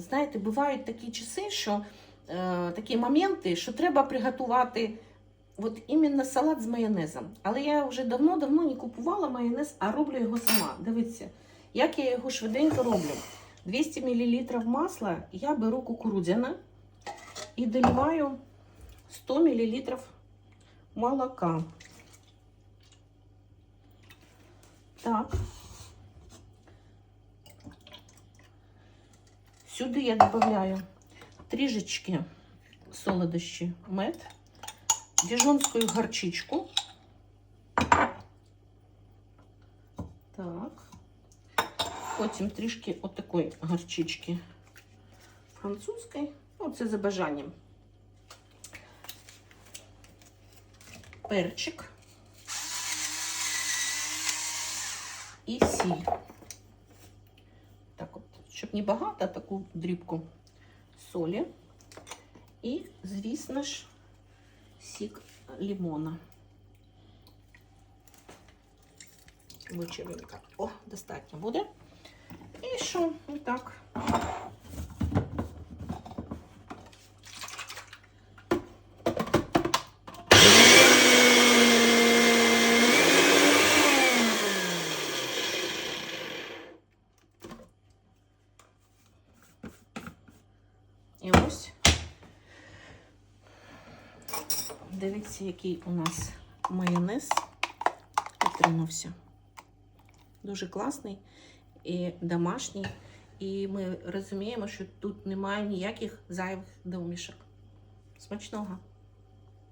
знаєте, бувають такі часи, що е, такі моменти, що треба приготувати от іменно салат з майонезом. Але я вже давно-давно не купувала майонез, а роблю його сама. Дивіться, як я його швиденько роблю. 200 мл масла я беру кукурудзяне і доливаю 100 мл молока. Так. Сюди я добавляю трішечки солодощі мед, діжонську горчичку. Так. Потім трішки отакої горчички французької. Ну, це за бажанням. Перчик. І сіль. Так щоб не багато, таку дрібку солі. І, звісно ж, сік лимона. Вичервінка. О, достатньо буде. І що? Отак. І ось. Дивіться, який у нас майонез отримався. Дуже класний і домашній. І ми розуміємо, що тут немає ніяких зайвих домішок. Смачного!